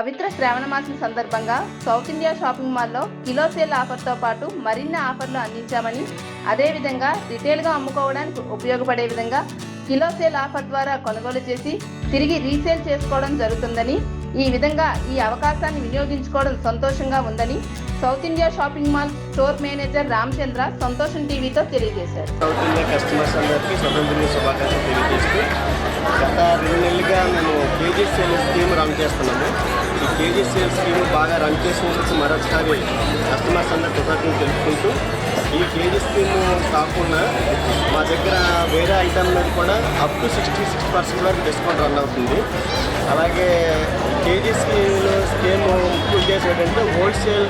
పవిత్ర శ్రావణ మాసం సందర్భంగా సౌత్ ఇండియా షాపింగ్ మాల్లో కిలో సేల్ ఆఫర్తో పాటు మరిన్ని ఆఫర్లు అందించామని అదేవిధంగా రిటైల్గా అమ్ముకోవడానికి ఉపయోగపడే విధంగా కిలో సేల్ ఆఫర్ ద్వారా కొనుగోలు చేసి తిరిగి రీసేల్ చేసుకోవడం జరుగుతుందని ఈ విధంగా ఈ అవకాశాన్ని వినియోగించుకోవడం సంతోషంగా ఉందని South India shopping mall store manager Ramachandra Santosham టీవీతో తెలియజేశారు. సౌత్ ఇండియా కస్టమర్స్ అందరికీ స్వతంత్ర శుభాకాంక్షలు తెలియజేస్తూ గత రెండు కేజీ సేల్ స్కీమ్ రన్ చేస్తున్నాము. ఈ కేజీ సేల్ స్కీమ్ బాగా రన్ చేసినందుకు మరొకసారి కస్టమర్స్ అందరి కృతజ్ఞతలు తెలుపుకుంటూ ఈ కేజీ స్కీమ్ కాకుండా మా దగ్గర వేరే ఐటమ్ మీద కూడా up to sixty six percent వరకు డిస్కౌంట్ రన్ అవుతుంది. అలాగే కేజీ స్కీమ్ స్కీమ్ ముఖ్య ఉద్దేశం ఏంటంటే హోల్సేల్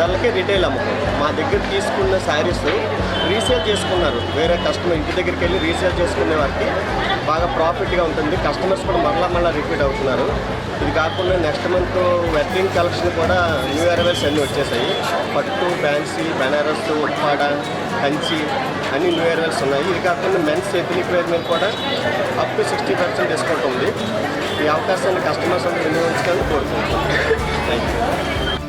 ధరలకే రిటైల్ అమ్మకం మా దగ్గర తీసుకున్న శారీస్ రీసేల్ చేసుకున్నారు. వేరే కస్టమర్ ఇంటి దగ్గరికి వెళ్ళి రీసేల్ చేసుకునే వారికి. బాగా ప్రాఫిట్గా ఉంటుంది. కస్టమర్స్ కూడా మరలా మళ్ళీ రిపీట్ అవుతున్నారు. ఇది కాకుండా నెక్స్ట్ మంత్ వెడ్డింగ్ కలెక్షన్ కూడా న్యూ అరైవల్స్ అన్నీ వచ్చేసాయి. పట్టు ఫ్యాన్సీ బెనారస్ ఉప్పాడ కంచి అన్ని న్యూ అరైవల్స్ ఉన్నాయి. ఇది కాకుండా మెన్స్ ఎథనిక్ వేర్ మీద కూడా up to sixty percent discount ఉంది. ఈ అవకాశాన్ని కస్టమర్స్ అందరూ వినియోగించాలని కోరుకుంటున్నాను. Thank you